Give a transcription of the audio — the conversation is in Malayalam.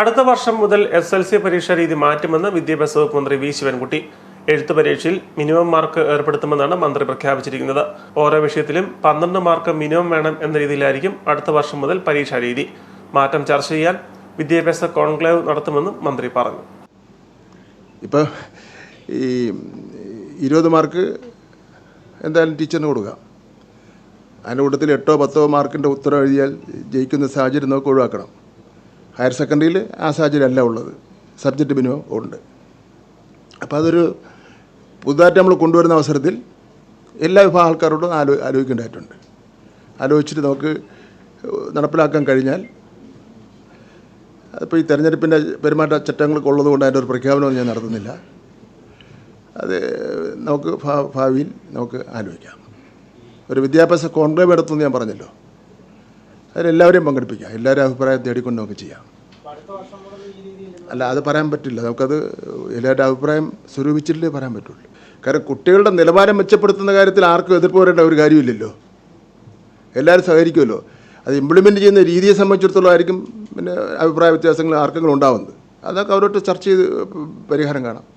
അടുത്ത വർഷം മുതൽ എസ് എൽ സി പരീക്ഷാ രീതി മാറ്റുമെന്ന് വിദ്യാഭ്യാസ വകുപ്പ് മന്ത്രി വി ശിവൻകുട്ടി എഴുത്ത് പരീക്ഷയിൽ മിനിമം മാർക്ക് ഏർപ്പെടുത്തുമെന്നാണ് മന്ത്രി പ്രഖ്യാപിച്ചിരിക്കുന്നത്. ഓരോ വിഷയത്തിലും പന്ത്രണ്ട് മാർക്ക് മിനിമം വേണം എന്ന രീതിയിലായിരിക്കും അടുത്ത വർഷം മുതൽ പരീക്ഷാ രീതി. മാറ്റം ചർച്ച ചെയ്യാൻ വിദ്യാഭ്യാസ കോൺക്ലേവ് നടത്തുമെന്നും മന്ത്രി പറഞ്ഞു. ഇപ്പോൾ ഈ ഇരുപത് മാർക്ക് എന്തായാലും ടീച്ചറിന് കൊടുക്കുക. അതിന്റെ കൂട്ടത്തിൽ എട്ടോ പത്തോ മാർക്കിന്റെ ഉത്തരം എഴുതിയാൽ ജയിക്കുന്ന സാഹചര്യം നമുക്ക് ഒഴിവാക്കണം. ഹയർ സെക്കൻഡറിയിൽ ആ സാഹചര്യം അല്ല ഉള്ളത്. സബ്ജക്റ്റ് മിനിമം ഉണ്ട്. അപ്പോൾ അതൊരു പുതുതായിട്ട് നമ്മൾ കൊണ്ടുവരുന്ന അവസരത്തിൽ എല്ലാ വിഭാഗം ആൾക്കാരോടും ആലോ ആലോചിക്കേണ്ടതായിട്ടുണ്ട്. ആലോചിച്ചിട്ട് നമുക്ക് നടപ്പിലാക്കാൻ കഴിഞ്ഞാൽ അതിപ്പോൾ ഈ തെരഞ്ഞെടുപ്പിന്റെ പെരുമാറ്റ ചട്ടങ്ങളൊക്കെ ഉള്ളതുകൊണ്ട് അതിന്റെ ഒരു പ്രഖ്യാപനം ഞാൻ നടത്തുന്നില്ല. അത് നമുക്ക് ഭാവിയിൽ നമുക്ക് ആലോചിക്കാം. ഒരു വിദ്യാഭ്യാസ കോൺക്ലേവ് നടത്തുമെന്ന് ഞാൻ പറഞ്ഞല്ലോ. അതിലെല്ലാവരെയും പങ്കെടുപ്പിക്കാം. എല്ലാവരും അഭിപ്രായം തേടിക്കൊണ്ട് നമുക്ക് ചെയ്യാം. അല്ല അത് പറയാൻ പറ്റില്ല. നമുക്കത് എല്ലാവരുടെ അഭിപ്രായം സ്വരൂപിച്ചിട്ടില്ലേ പറയാൻ പറ്റുള്ളൂ. കാരണം കുട്ടികളുടെ നിലവാരം മെച്ചപ്പെടുത്തുന്ന കാര്യത്തിൽ ആർക്കും എതിർപ്പ് വരേണ്ട ഒരു കാര്യമില്ലല്ലോ. എല്ലാവരും സഹകരിക്കുമല്ലോ. അത് ഇംപ്ലിമെന്റ് ചെയ്യുന്ന രീതിയെ സംബന്ധിച്ചിടത്തോളം ആയിരിക്കും പിന്നെ അഭിപ്രായ വ്യത്യാസങ്ങൾ ആർക്കെങ്കിലും ഉണ്ടാവുന്നത്. അതൊക്കെ അവരോട്ട് ചർച്ച ചെയ്ത് പരിഹാരം കാണാം.